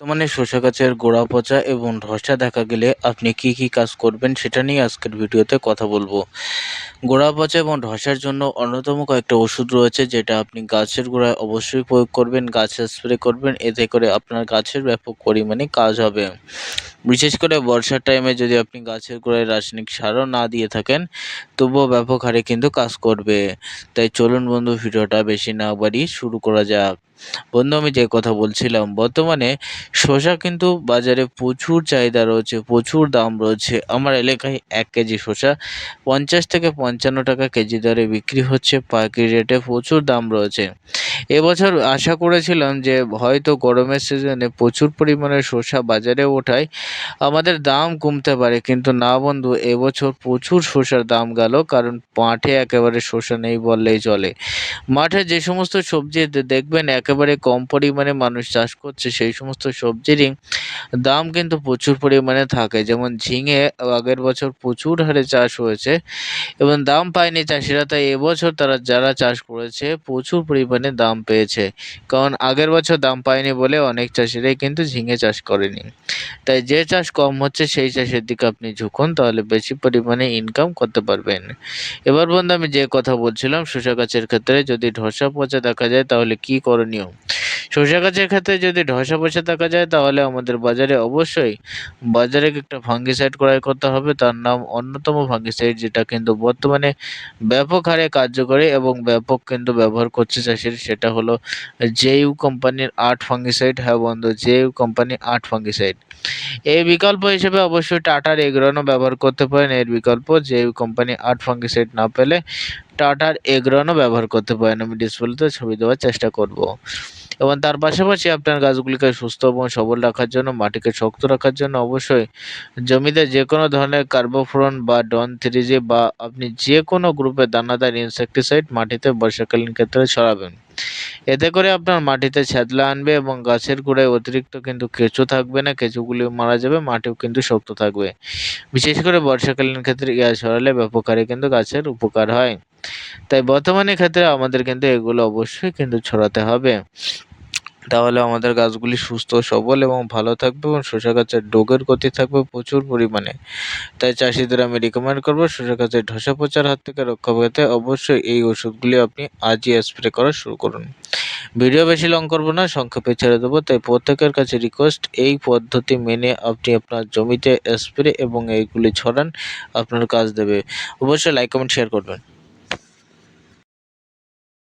বর্তমানে শসা গাছের গোড়া পচা এবং ধসা দেখা গেলে আপনি কি কি কাজ করবেন সেটা নিয়ে আজকের ভিডিওতে কথা বলব। গোড়া পচা এবং ধসার জন্য অন্যতম কয়েকটা ওষুধ রয়েছে যেটা আপনি গাছের গোড়ায় অবশ্যই প্রয়োগ করবেন, গাছে স্প্রে করবেন, এতে করে আপনার গাছের ব্যাপক পরিমাণে কাজ হবে। বিশেষ করে বর্ষার টাইমে যদি আপনি গাছের গোড়ায় রাসায়নিক সারও না দিয়ে থাকেন, তবুও ব্যাপক হারে কিন্তু কাজ করবে। তাই চলুন বন্ধু, ভিডিওটা বেশি না বাড়িয়ে শুরু করা যাক। বন্ধু, আমি যে কথা বলছিলাম, বর্তমানে শসা কিন্তু বাজারে প্রচুর চাহিদা রয়েছে, প্রচুর দাম রয়েছে। আমার এলাকায় এক কেজি শসা পঞ্চাশ থেকে পঞ্চান্ন টাকা কেজি দরে বিক্রি হচ্ছে। পাইকারি রেটে প্রচুর দাম রয়েছে। এবছর আশা করেছিলাম যে হয়তো গরমের সিজনে প্রচুর পরিমাণে শসা বাজারে ওঠায় আমাদের দাম কমতে পারে। কিন্তু না বন্ধু, এবছর প্রচুর শসার দাম গেল, কারণ মাঠে একেবারে শসা নেই বললেই চলে। মাঠে যে সমস্ত সবজি দেখবেন একেবারে কম পরিমাণে মানুষ চাষ করছে, সেই সমস্ত সবজিরই দাম কিন্তু প্রচুর পরিমাণে থাকে। যেমন ঝিঙে আগের বছর প্রচুর হারে চাষ হয়েছে এবং দাম পায়নি চাষিরা, তাই এবছর তারা যারা চাষ করেছে প্রচুর পরিমাণে দাম পেয়েছে। কারণ আগের বছর দাম পায়নি বলে অনেক চাষিরাই কিন্তু ঝিঙে চাষ করেনি। তাই যে চাষ কম হচ্ছে সেই চাষের দিকে আপনি ঝুঁকুন, তাহলে বেশি পরিমাণে ইনকাম করতে পারবেন। এবার বন্ধু, আমি যে কথা বলছিলাম, শসা গাছের ক্ষেত্রে যদি ধসা পচা দেখা যায়, তাহলে কি করণীয়? শসা গাছের ক্ষেত্রে যদি ধসা পচা দেখা যায়, তাহলে আমাদের বাজারে অবশ্যই বাজারে একটা ফাঙ্গিসাইড ক্রয় করতে হবে। তার নাম অন্যতম ফাঙ্গিসাইড যেটা কিন্তু বর্তমানে ব্যাপক হারে কার্যকরী এবং ব্যাপক কিন্তু ব্যবহার করছে চাষির, সেটা হলো জেইউ কোম্পানির আর্ট ফাঙ্গিসাইড হ্যাঁ বন্ধু, জেইউ কোম্পানি আর্ট ফাঙ্গিসাইড এই বিকল্প হিসেবে অবশ্যই টাটার এগ্রনও ব্যবহার করতে পারেন। এর বিকল্প, জেইউ কোম্পানি আর্ট ফাঙ্গিসাইড না পেলে টাটার এগ্রনও ব্যবহার করতে পারেন। আমি ডিসপ্লেতে ছবি দেওয়ার চেষ্টা করব। এবং তার পাশাপাশি আপনার গাছগুলিকে সুস্থ এবং সবল রাখার জন্য, মাটিকে শক্ত রাখার জন্য অবশ্যই জমিতে যে কোনো ধরনের কার্বোফ্রন বা ডন থ্রিজি বা আপনি যে কোনো গ্রুপের দানাদার ইনসেকটিসাইড মাটিতে বর্ষাকালীন ক্ষেত্রে ছড়াবেন। এতে করে আপনার মাটিতে ছ্যাদলা আনবে এবং গাছের গোড়ায় অতিরিক্ত কিন্তু কেঁচো থাকবে না, কেঁচোগুলি মারা যাবে, মাটিও কিন্তু শক্ত থাকবে। বিশেষ করে বর্ষাকালীন ক্ষেত্রে ইয়া ছড়ালে ব্যাপক হারে কিন্তু গাছের উপকার হয়। তাই বর্তমানে ক্ষেত্রে আমাদের কিন্তু এগুলো অবশ্যই কিন্তু ছড়াতে হবে। তাহলে আমাদের গাছগুলি সুস্থ, সবল এবং ভালো থাকবে এবং শসা গাছের ডোগের গতি থাকবে প্রচুর পরিমাণে। তাই চাষিদের আমি রিকমেন্ড করব শসা গাছের ধসা পচার হাত থেকে রক্ষা পেতে অবশ্যই এই ওষুধগুলি আপনি আজই স্প্রে করা শুরু করুন। ভিডিও বেশি লং করব না, সংক্ষেপে ছেড়ে দেবো। তাই প্রত্যেকের কাছে রিকোয়েস্ট এই পদ্ধতি মেনে আপনি আপনার জমিতে স্প্রে এবং এইগুলি ছড়ান, আপনার কাজ দেবে। অবশ্যই লাইক কমেন্ট শেয়ার করবেন।